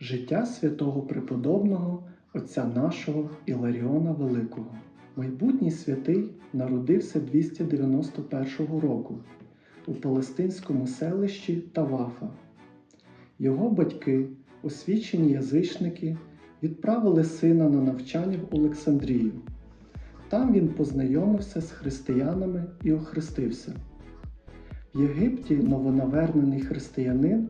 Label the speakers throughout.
Speaker 1: Життя святого преподобного отця нашого Іларіона Великого. Майбутній святий народився 291 року у палестинському селищі Тавафа. Його батьки, освічені язичники, відправили сина на навчання в Олександрію. Там він познайомився з християнами і охрестився. В Єгипті новонавернений християнин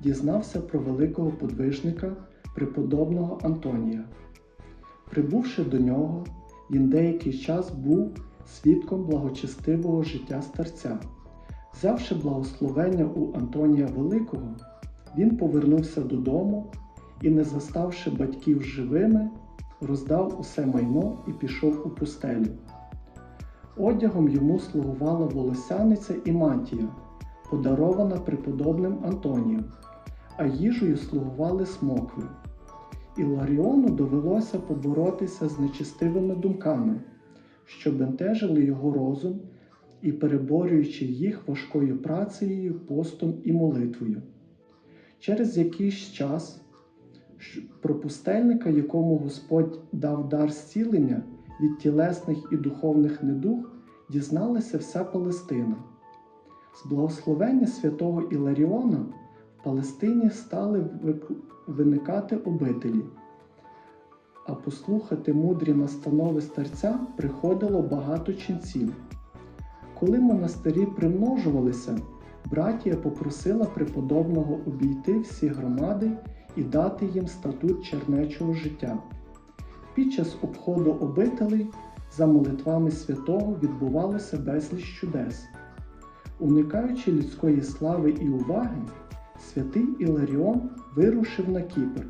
Speaker 1: дізнався про великого подвижника преподобного Антонія. Прибувши до нього, він деякий час був свідком благочестивого життя старця. Взявши благословення у Антонія Великого, він повернувся додому і, не заставши батьків живими, роздав усе майно і пішов у пустелю. Одягом йому слугувала волосяниця і мантія, подарована преподобним Антонієм, а їжею слугували смокви. Іларіону довелося поборотися з нечистивими думками, що бентежили його розум і переборюючи їх важкою працею, постом і молитвою. Через якийсь час щ- про пустельника, якому Господь дав дар зцілення від тілесних і духовних недуг, дізналася вся Палестина. З благословення святого Іларіона Палестині стали виникати обителі, а послухати мудрі настанови старця приходило багато ченців. Коли монастирі примножувалися, братія попросила преподобного обійти всі громади і дати їм статут чернечого життя. Під час обходу обителей за молитвами святого відбувалося безліч чудес. Уникаючи людської слави і уваги, святий Іларіон вирушив на Кіпр,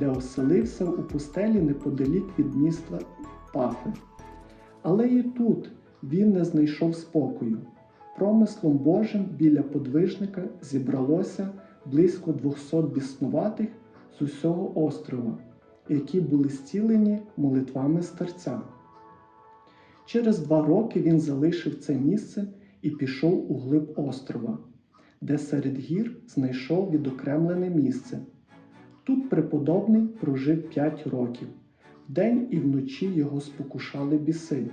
Speaker 1: де оселився у пустелі неподалік від міста Пафи. Але і тут він не знайшов спокою. Промислом Божим біля подвижника зібралося близько 200 біснуватих з усього острова, які були зцілені молитвами старця. Через два роки він залишив це місце і пішов у глиб острова, де серед гір знайшов відокремлене місце. Тут преподобний прожив п'ять років. Вдень і вночі його спокушали біси,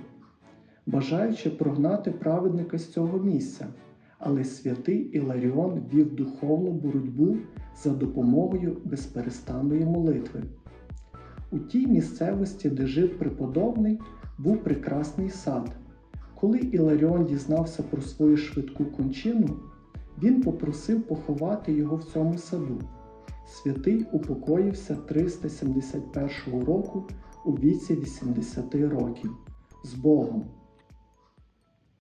Speaker 1: бажаючи прогнати праведника з цього місця. Але святий Іларіон вів духовну боротьбу за допомогою безперестанної молитви. У тій місцевості, де жив преподобний, був прекрасний сад. Коли Іларіон дізнався про свою швидку кончину, він попросив поховати його в цьому саду. Святий упокоївся 371 року у віці 80 років з Богом.